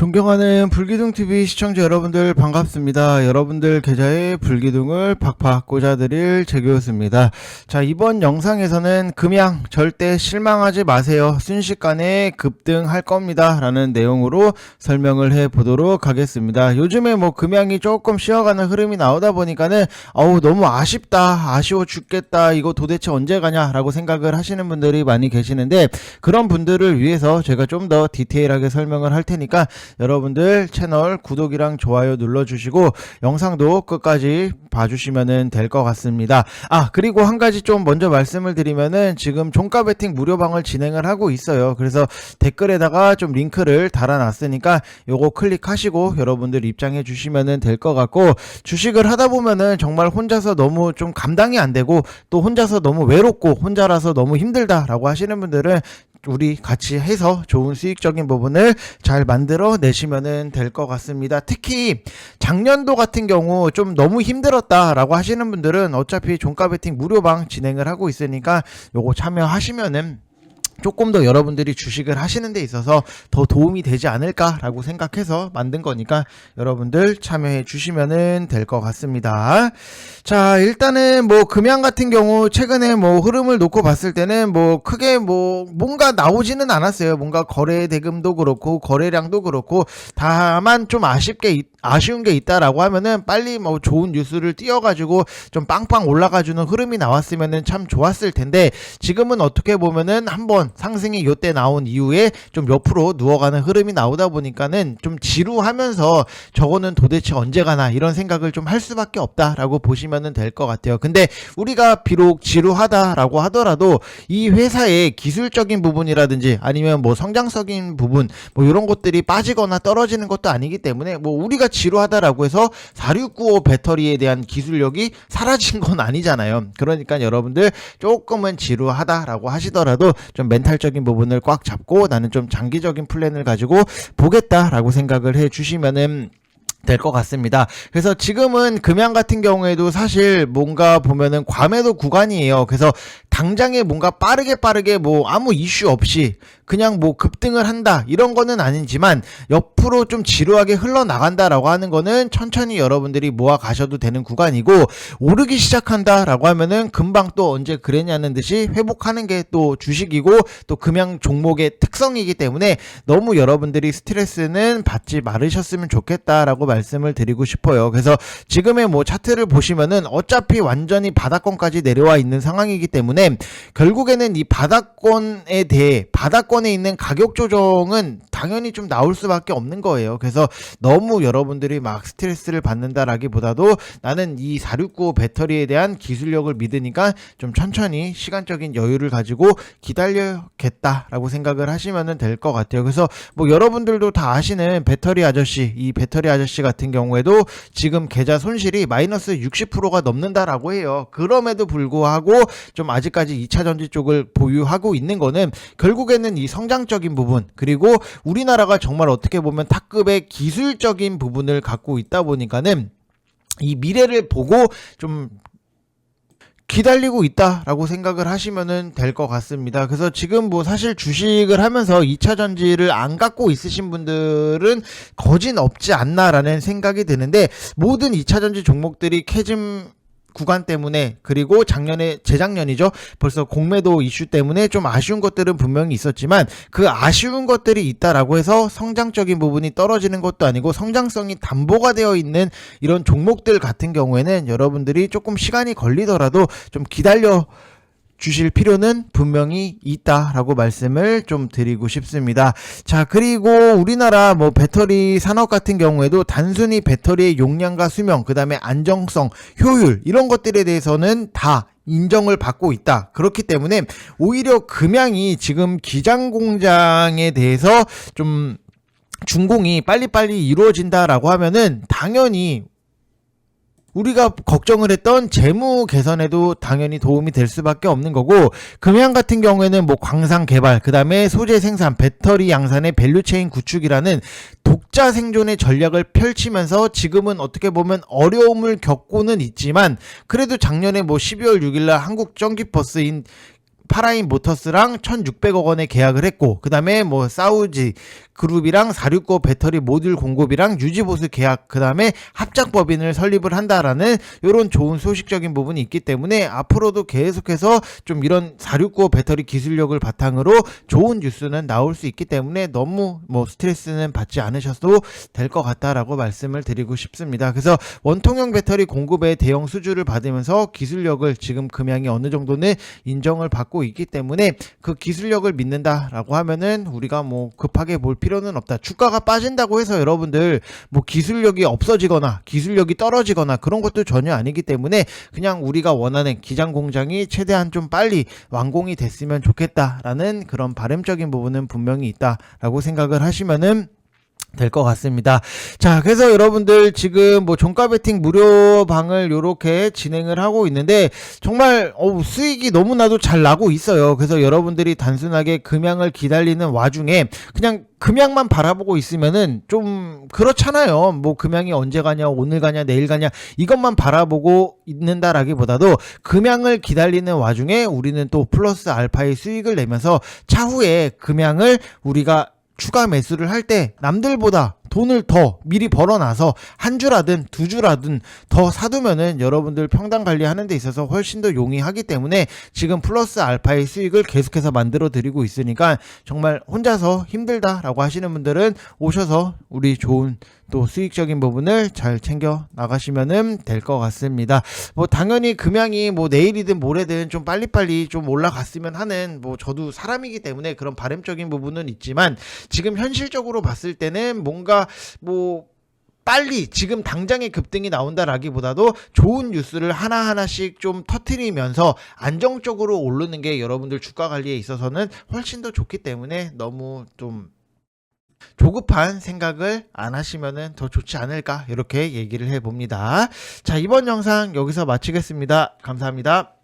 존경하는 불기둥TV 시청자 여러분들 반갑습니다. 여러분들 계좌에 불기둥을 팍팍 꽂아드릴 재교였습니다. 자, 이번 영상에서는 금양 절대 실망하지 마세요. 순식간에 급등할 겁니다. 라는 내용으로 설명을 해 보도록 하겠습니다. 요즘에 뭐 금양이 조금 쉬어가는 흐름이 나오다 보니까는 어우, 너무 아쉽다. 아쉬워 죽겠다. 이거 도대체 언제 가냐? 라고 생각을 하시는 분들이 많이 계시는데 그런 분들을 위해서 제가 좀 더 디테일하게 설명을 할 테니까 여러분들 채널 구독이랑 좋아요 눌러주시고 영상도 끝까지 봐주시면 될 것 같습니다. 아 그리고 한 가지 좀 먼저 말씀을 드리면은 지금 종가 베팅 무료 방을 진행을 하고 있어요. 그래서 댓글에다가 좀 링크를 달아놨으니까 요거 클릭하시고 여러분들 입장해 주시면 될 것 같고 주식을 하다 보면은 정말 혼자서 너무 좀 감당이 안 되고 또 혼자서 너무 외롭고 혼자라서 너무 힘들다라고 하시는 분들은 우리 같이 해서 좋은 수익적인 부분을 잘 만들어 내시면 될것 같습니다. 특히 작년도 같은 경우 좀 너무 힘들었다라고 하시는 분들은 어차피 종가 베팅 무료방 진행을 하고 있으니까 요거 참여하시면은 조금 더 여러분들이 주식을 하시는 데 있어서 더 도움이 되지 않을까라고 생각해서 만든 거니까 여러분들 참여해 주시면은 될 것 같습니다. 자, 일단은 뭐 금양 같은 경우 최근에 뭐 흐름을 놓고 봤을 때는 뭐 크게 뭐 뭔가 나오지는 않았어요. 뭔가 거래 대금도 그렇고 거래량도 그렇고 다만 좀 아쉽게 있- 아쉬운 게 있다라고 하면은 빨리 뭐 좋은 뉴스를 띄워가지고 좀 빵빵 올라가주는 흐름이 나왔으면은 참 좋았을 텐데 지금은 어떻게 보면은 한번 상승이 요때 나온 이후에 좀 옆으로 누워가는 흐름이 나오다 보니까는 좀 지루하면서 저거는 도대체 언제 가나 이런 생각을 좀 할 수밖에 없다라고 보시면은 될 것 같아요. 근데 우리가 비록 지루하다라고 하더라도 이 회사의 기술적인 부분이라든지 아니면 뭐 성장적인 부분 뭐 이런 것들이 빠지거나 떨어지는 것도 아니기 때문에 뭐 우리가 지루하다라고 해서 4695 배터리에 대한 기술력이 사라진 건 아니잖아요. 그러니까 여러분들 조금은 지루하다라고 하시더라도 좀 멘탈적인 부분을 꽉 잡고 나는 좀 장기적인 플랜을 가지고 보겠다라고 생각을 해 주시면은 될것 같습니다. 그래서 지금은 금양 같은 경우에도 사실 뭔가 보면은 과매도 구간이에요. 그래서 당장에 뭔가 빠르게 빠르게 뭐 아무 이슈 없이 그냥 뭐 급등을 한다 이런 거는 아니지만 옆으로 좀 지루하게 흘러나간다라고 하는 거는 천천히 여러분들이 모아 가셔도 되는 구간이고 오르기 시작한다라고 하면은 금방 또 언제 그랬냐는 듯이 회복하는 게 또 주식이고 또 금양 종목의 특성이기 때문에 너무 여러분들이 스트레스는 받지 말으셨으면 좋겠다라고 말씀을 드리고 싶어요. 그래서 지금의 뭐 차트를 보시면은 어차피 완전히 바닥권까지 내려와 있는 상황이기 때문에 결국에는 이 바닥권에 대해 바닥권에 있는 가격 조정은 당연히 좀 나올 수밖에 없는 거예요. 그래서 너무 여러분들이 막 스트레스를 받는다라기보다도 나는 이 4695 배터리에 대한 기술력을 믿으니까 좀 천천히 시간적인 여유를 가지고 기다려겠다라고 생각을 하시면 될 것 같아요. 그래서 뭐 여러분들도 다 아시는 배터리 아저씨, 이 배터리 아저씨 같은 경우에도 지금 계좌 손실이 마이너스 60%가 넘는다라고 해요. 그럼에도 불구하고 좀 아직까지 2차 전지 쪽을 보유하고 있는 거는 결국에는 이 성장적인 부분 그리고 우리나라가 정말 어떻게 보면 탑급의 기술적인 부분을 갖고 있다 보니까는 이 미래를 보고 좀 기다리고 있다라고 생각을 하시면은 될 것 같습니다. 그래서 지금 뭐 사실 주식을 하면서 2차 전지를 안 갖고 있으신 분들은 거진 없지 않나라는 생각이 드는데 모든 2차 전지 종목들이 캐즘 구간 때문에 그리고 작년에 재작년이죠. 벌써 공매도 이슈 때문에 좀 아쉬운 것들은 분명히 있었지만 그 아쉬운 것들이 있다라고 해서 성장적인 부분이 떨어지는 것도 아니고 성장성이 담보가 되어 있는 이런 종목들 같은 경우에는 여러분들이 조금 시간이 걸리더라도 좀 기다려 주실 필요는 분명히 있다라고 말씀을 좀 드리고 싶습니다. 자, 그리고 우리나라 뭐 배터리 산업 같은 경우에도 단순히 배터리의 용량과 수명, 그 다음에 안정성, 효율, 이런 것들에 대해서는 다 인정을 받고 있다. 그렇기 때문에 오히려 금양이 지금 기장 공장에 대해서 좀 준공이 빨리빨리 이루어진다라고 하면은 당연히 우리가 걱정을 했던 재무 개선에도 당연히 도움이 될 수밖에 없는 거고 금양 같은 경우에는 뭐 광산 개발 그다음에 소재 생산 배터리 양산의 밸류체인 구축이라는 독자 생존의 전략을 펼치면서 지금은 어떻게 보면 어려움을 겪고는 있지만 그래도 작년에 뭐 12월 6일 날 한국 전기버스인 파라인 모터스랑 1,600억 원에 계약을 했고 그다음에 뭐 사우지 그룹이랑 469 배터리 모듈 공급이랑 유지 보수 계약 그다음에 합작 법인을 설립을 한다라는 이런 좋은 소식적인 부분이 있기 때문에 앞으로도 계속해서 좀 이런 469 배터리 기술력을 바탕으로 좋은 뉴스는 나올 수 있기 때문에 너무 뭐 스트레스는 받지 않으셔도 될 것 같다라고 말씀을 드리고 싶습니다. 그래서 원통형 배터리 공급의 대형 수주를 받으면서 기술력을 지금 금양이 어느 정도는 인정을 받고 있기 때문에 그 기술력을 믿는다라고 하면은 우리가 뭐 급하게 볼 필요는 없다. 주가가 빠진다고 해서 여러분들 뭐 기술력이 없어지거나 기술력이 떨어지거나 그런 것도 전혀 아니기 때문에 그냥 우리가 원하는 기장 공장이 최대한 좀 빨리 완공이 됐으면 좋겠다라는 그런 바람적인 부분은 분명히 있다라고 생각을 하시면은 될것 같습니다. 자, 그래서 여러분들 지금 뭐 종가 베팅 무료 방을 요렇게 진행을 하고 있는데 정말 어우, 수익이 너무나도 잘 나고 있어요. 그래서 여러분들이 단순하게 금양을 기다리는 와중에 그냥 금양만 바라보고 있으면은 좀 그렇잖아요. 뭐 금양이 언제 가냐, 오늘 가냐, 내일 가냐 이것만 바라보고 있는다라기보다도 금양을 기다리는 와중에 우리는 또 플러스 알파의 수익을 내면서 차후에 금양을 우리가 추가 매수를 할 때 남들보다 돈을 더 미리 벌어놔서 한 주라든 두 주라든 더 사두면은 여러분들 평당 관리하는 데 있어서 훨씬 더 용이하기 때문에 지금 플러스 알파의 수익을 계속해서 만들어 드리고 있으니까 정말 혼자서 힘들다라고 하시는 분들은 오셔서 우리 좋은 또 수익적인 부분을 잘 챙겨 나가시면은 될것 같습니다. 뭐 당연히 금양이 뭐 내일이든 모레든 좀 빨리빨리 좀 올라갔으면 하는 뭐 저도 사람이기 때문에 그런 바람적인 부분은 있지만 지금 현실적으로 봤을 때는 뭔가 뭐 빨리 지금 당장의 급등이 나온다라기보다도 좋은 뉴스를 하나하나씩 좀 터트리면서 안정적으로 오르는 게 여러분들 주가 관리에 있어서는 훨씬 더 좋기 때문에 너무 좀 조급한 생각을 안 하시면은 더 좋지 않을까 이렇게 얘기를 해 봅니다. 자, 이번 영상 여기서 마치겠습니다. 감사합니다.